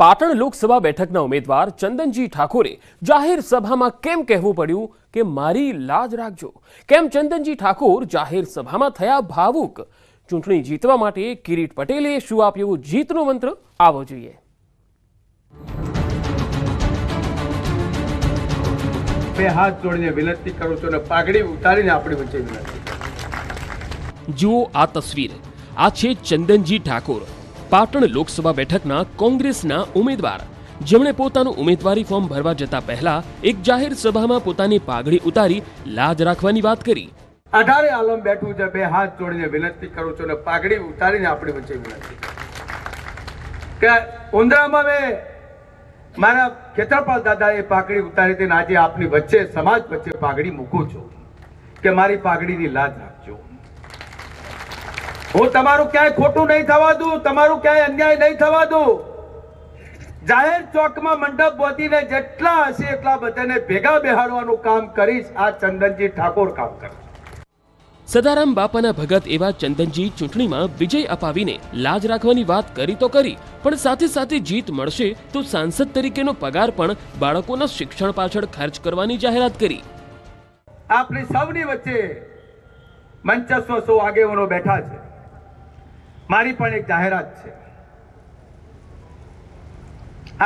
પાટણ લોકસભા બેઠકના ઉમેદવાર ચંદનજી ઠાકોરે જાહેર સભામાં કેમ કહેવું પડ્યું કે મારી લાજ રાખજો? કેમ ચંદનજી ઠાકોર જાહેર સભામાં થયા ભાવુક? ચૂંટણી જીતવા માટે કિરીટ પટેલે શું આપ્યું જીતનો મંત્ર? આવો જોઈએ. બે હાથ જોડીને વિનંતી કરું છું અને પાઘડી ઉતારીને આપણી વચ્ચે વિનંતી જુઓ આ તસવીર. આ છે ચંદનજી ઠાકોર. પાટણ લોકસભા બેઠકના કોંગ્રેસના ઉમેદવાર. જેમણે પોતાનું ઉમેદવારી ફોર્મ ભરવા જતા પહેલા એક જાહેર સભામાં પોતાની પાઘડી ઉતારી લાજ રાખવાની વાત કરી. અઢારે આલમ બેઠું છે, બે હાથ જોડીને વિનંતી કરું છું અને પાઘડી ઉતારીને આપણી વચ્ચે વિનંતી. કે ઉંદરામાં મેં મારા ખેતરપાલ દાદાએ પાઘડી ઉતારી હતી આજે આપની વચ્ચે, સમાજ વચ્ચે પાઘડી મૂકું છું. કે મારી પાઘડીની લાજ રાખજો. હું તમારું ક્યાંય ખોટું નહીં થવા દઉં તમારું ક્યાંય અન્યાય નહીં થવા દઉં. જાહેર ચોકમાં મંડપ બોધીને જેટલા હશે એટલા બધાને ભેગા બેહાડવાનું કામ કરીશ. આ ચંદનજી ઠાકોર કામ કરે. સદારામ બાપાના ભગત એવા ચંદનજી ચૂંટણીમાં વિજય અપાવીને લાજ રાખવાની વાત કરી તો કરી પણ સાથે સાથે જીત મળશે તો સાંસદ તરીકેનો પગાર પણ બાળકોના શિક્ષણ પાછળ ખર્ચ કરવાની જાહેરાત કરી. આપણી સૌની વચ્ચે મંચસ્વ સૌ આગેવાનો બેઠા છે. મારી પણ એક જાહેરાત છે.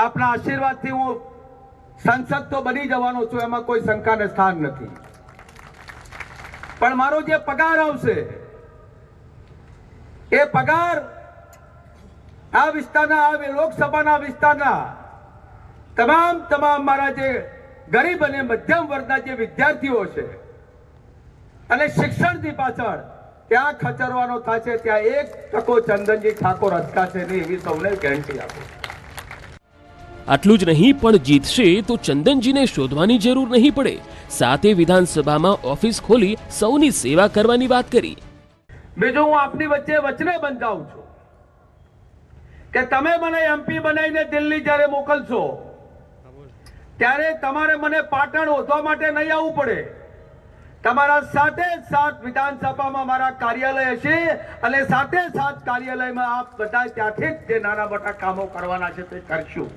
આપના આશીર્વાદથી હું સંસદ તો બની જવાનો છું, એમાં કોઈ શંકાને સ્થાન નથી. પણ મારો જે પગાર આવશે, એ પગાર આ વિસ્તારના, આ લોકસભાના વિસ્તારના તમામ તમામ મારા જે ગરીબ અને મધ્યમ વર્ગના જે વિદ્યાર્થીઓ છે, અને શિક્ષણની પાછળ ત્યાં ખચરવાનો થશે ત્યાં એક ટકો ચંદનજી ઠાકોર અટકાશે નહીં એવી સૌને ગેરંટી આપું આટલું જ નહીં પણ જીતશે તો ચંદનજીને શોધવાની જરૂર નહીં પડે. સાથે વિધાનસભામાં ઓફિસ ખોલી સૌની સેવા કરવાની વાત કરી. બીજું હું આપની વચ્ચે વચને બંધાવું છું કે તમે મને એમપી બનાવીને દિલ્હી જ્યારે મોકલશો ત્યારે તમારે મને પાટણ ઓધવા માટે નહીં આવવું પડે. તમારા સાથે સાથ વિધાનસભામાં મારા કાર્યાલય હશે અને સાથે સાથ કાર્યાલયમાં આપ બધા ત્યાંથી જ જે નાના મોટા કામો કરવાના છે તે કરશું.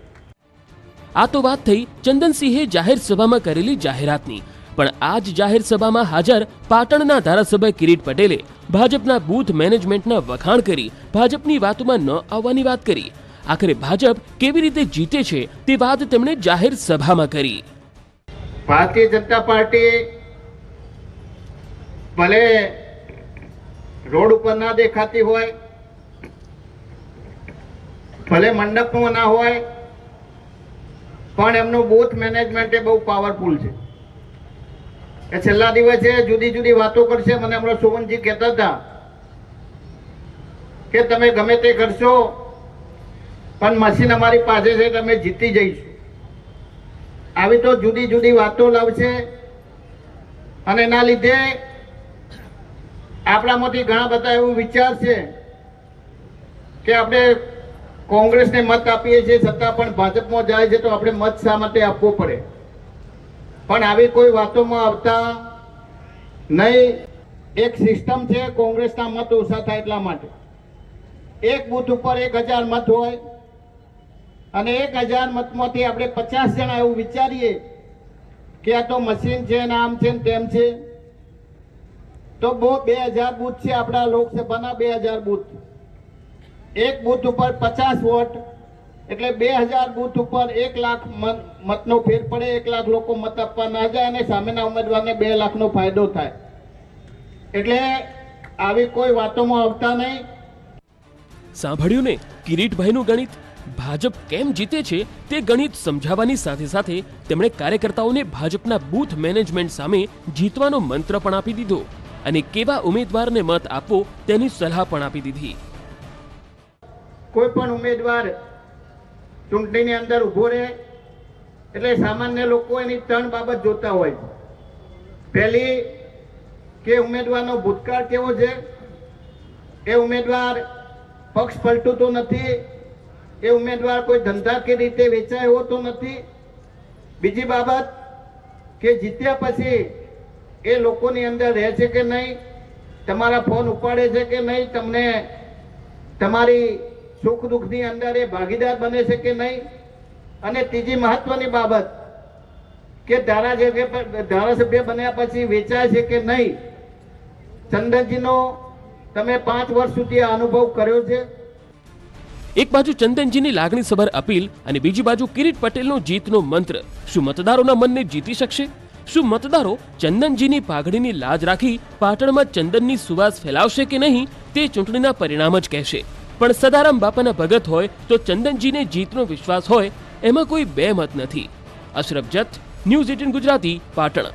આ તો વાત થઈ ચંદનસિંહે જાહેર સભામાં કરેલી જાહેરાતની. પણ આ જ જાહેર સભામાં હાજર પાટણના ધારાસભ્ય કિરીટ પટેલે ભાજપના બૂથ મેનેજમેન્ટના વખાણ કરી ભાજપની વાતોમાં ન આવવાની વાત કરી. આખરે ભાજપ કેવી રીતે જીતે છે તે વાત તેમણે જાહેર સભામાં કરી. ભારતીય જનતા પાર્ટી ભલે રોડ ઉપર ના દેખાતી હોય, ભલે મંડપમાં ના હોય, પણ એમનું બૂથ મેનેજમેન્ટ એ બહુ પાવરફુલ છે. એ છેલ્લા દિવસે જુદી જુદી વાતો કરશે. મને હમણાં સુમનજી કહેતા હતા કે તમે ગમે તે કરશો, પણ મશીન અમારી પાસે છે, તમે જીતી જઈશું. આવી તો જુદી જુદી વાતો લાવશે અને એના લીધે આપણામાંથી ઘણા બધા એવું વિચાર છે કે આપણે કોંગ્રેસને મત આપીએ છીએ, છતાં પણ ભાજપમાં જાય છે તો આપણે મત શા માટે આપવો પડે? પણ આવી કોઈ વાતોમાં આવતા નહીં. એક સિસ્ટમ છે, કોંગ્રેસના મત ઓછા થાય એટલા માટે. એક બૂથ ઉપર એક હજાર મત હોય અને એક હજાર મતમાંથી આપણે પચાસ જણા એવું વિચારીએ કે આ તો મશીન છે ને આમ છે ને તેમ છે. તો બહુ બે હજાર બુથ છે આપણા લોકસભાના બે હજાર બુથ. એક બુથ ઉપર પચાસ વોટ, એટલે બે હજાર બુથ ઉપર એક લાખ મત- મતનો ફેર પડે, એક લાખ લોકો મત આપવા ના જાય અને સામેના ઉમેદવારને બે લાખનો ફાયદો થાય. એટલે આવી કોઈ વાતોમાં આવતા નહીં. સાંભળ્યું ને? કિરીટભાઈનું ગણિત. ભાજપ કેમ જીતે છે તે ગણિત સમજાવવાની સાથે સાથે તેમણે કાર્યકર્તાઓને ભાજપના બૂથ મેનેજમેન્ટ સામે જીતવાનો મંત્ર પણ આપી દીધો. અને કેવા ઉમેદવારને મત આપવો તેની સલાહ પણ આપી દીધી. કોઈ પણ ઉમેદવાર ચૂંટણીની અંદર ઊભો રહે એટલે સામાન્ય લોકો એની ત્રણ બાબત જોતા હોય. પહેલી, કે ઉમેદવારનો ભૂતકાળ કેવો છે? એ ઉમેદવાર પક્ષ પલટતો નથી. એ ઉમેદવાર કોઈ ધંધાકીય રીતે વેચાય તો નથી. બીજી બાબત, કે જીત્યા પછી એ લોકોની અંદર રહે છે કે નહીં? તમારા ફોન ઉપાડે છે કે નહીં? તમને તમારી સુખ દુઃખની અંદર એ ભાગીદાર બને છે કે નહીં? અને ત્રીજી મહત્વની બાબત કે ધારાસભ્ય ધારાસભ્ય બન્યા પછી વેચાય છે કે નહીં? ચંદનજીનો તમે પાંચ વર્ષ સુધી આ અનુભવ કર્યો છે? એક બાજુ ચંદનજીની લાગણીસભર અપીલ અને બીજી બાજુ કિરીટ પટેલનો જીતનો મંત્ર. શું મતદારોના મનને જીતી શકશે? શું મતદારો ચંદનજીની પાઘડીની લાજ રાખી પાટણમાં ચંદનની સુવાસ ફેલાવશે કે નહીં તે ચૂંટણીના પરિણામ જ કહેશે. પણ સદારામ બાપાના ભગત હોય તો ચંદનજીને જીતનો વિશ્વાસ હોય એમાં કોઈ બે મત નથી. અશરફ જત, ન્યૂઝ એટીન ગુજરાતી, પાટણ.